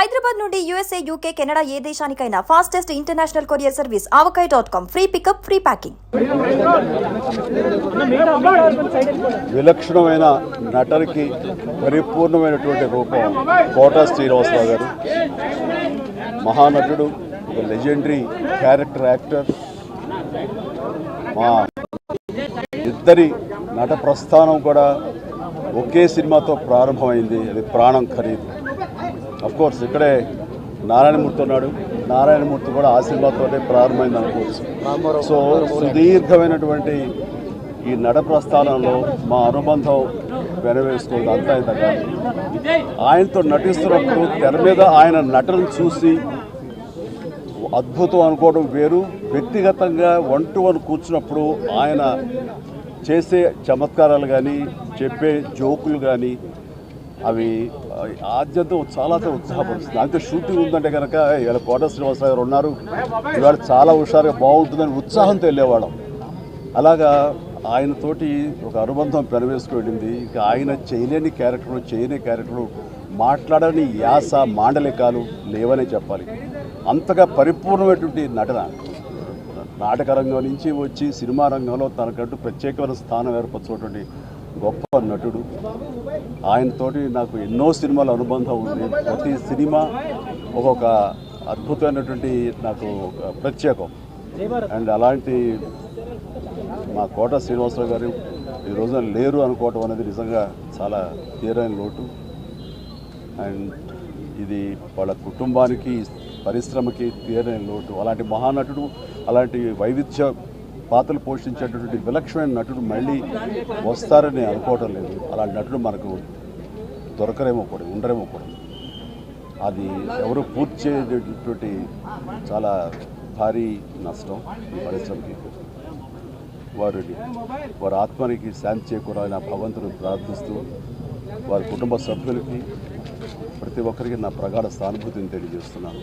హైదరాబాద్ నుండి USA UK Canada ఏ దేశానికైనా fastest international courier service Avakai dot com free pickup free packing విలక్షణమైన నటనకి పరిపూర్ణమైనటువంటి రూపం కోట శ్రీనివాసరావు గారు. మహానటుడు ఒక లెజెండరీ క్యారెక్టర్ యాక్టర్ మా ఇద్దరి నట ప్రస్థానం కూడా ఒకే సినిమాతో ప్రారంభమైంది. అది ప్రాణం ఖరీదు. కోర్స్ ఇక్కడే నారాయణమూర్తి ఉన్నాడు. నారాయణమూర్తి కూడా ఆ సినిమాతోనే ప్రారంభమైంది అనుకోవచ్చు. సో సుదీర్ఘమైనటువంటి ఈ నడ ప్రస్థానంలో మా అనుబంధం వెనవేసుకుంది అంతా ఇంత కాదు. ఆయనతో నటిస్తున్నప్పుడు తెర మీద ఆయన నటన చూసి అద్భుతం అనుకోవడం వేరు. వ్యక్తిగతంగా వన్ టు వన్ కూర్చున్నప్పుడు ఆయన చేసే చమత్కారాలు కానీ చెప్పే జోకులు కానీ అవి ఆద్యంతో చాలాతో ఉత్సాహపరుస్తుంది. అంతే షూటింగ్ ఉందంటే కనుక ఇవాళ కోట శ్రీనివాసరావు గారు ఉన్నారు. ఇవాళ చాలా హుషారుగా బాగుంటుందని ఉత్సాహంతో వెళ్ళేవాళ్ళం. అలాగా ఆయనతోటి ఒక అనుబంధం పెనవేసుకు వెళ్ళింది. ఇక ఆయన చేయలేని క్యారెక్టర్లు చేయని క్యారెక్టర్లు మాట్లాడని యాస మాండలికాలు లేవనే చెప్పాలి. అంతగా పరిపూర్ణమైనటువంటి నటన. నాటక రంగం నుంచి వచ్చి సినిమా రంగంలో తనకంటూ ప్రత్యేకమైన స్థానం ఏర్పరచుకున్నటువంటి గొప్ప నటుడు. ఆయనతోటి నాకు ఎన్నో సినిమాల అనుబంధం ఉంది. ప్రతి సినిమా ఒక్కొక్క అద్భుతమైనటువంటి నాకు ఒక ప్రత్యేకం. అండ్ అలాంటి మా కోట శ్రీనివాసరావు గారు ఈ రోజున లేరు అనుకోవటం అనేది నిజంగా చాలా తీరైన లోటు. అండ్ ఇది వాళ్ళ కుటుంబానికి పరిశ్రమకి తీరని లోటు. అలాంటి మహానటుడు అలాంటి వైవిధ్య పాత్రలు పోషించేటటువంటి విలక్షణమైన నటుడు మళ్ళీ వస్తారని అనుకోవటం లేదు. అలాంటి నటుడు మనకు దొరకరేమో కూడా ఉండరేమో కూడా. అది ఎవరు పూర్తి చేయటువంటి చాలా భారీ నష్టం ఈ పరిశ్రమకి. వారిని వారి ఆత్మనికి శాంతి చేకూరాలని ఆ భగవంతుని ప్రార్థిస్తూ వారి కుటుంబ సభ్యులకి ప్రతి ఒక్కరికి నా ప్రగాఢ సానుభూతిని తెలియజేస్తున్నాను.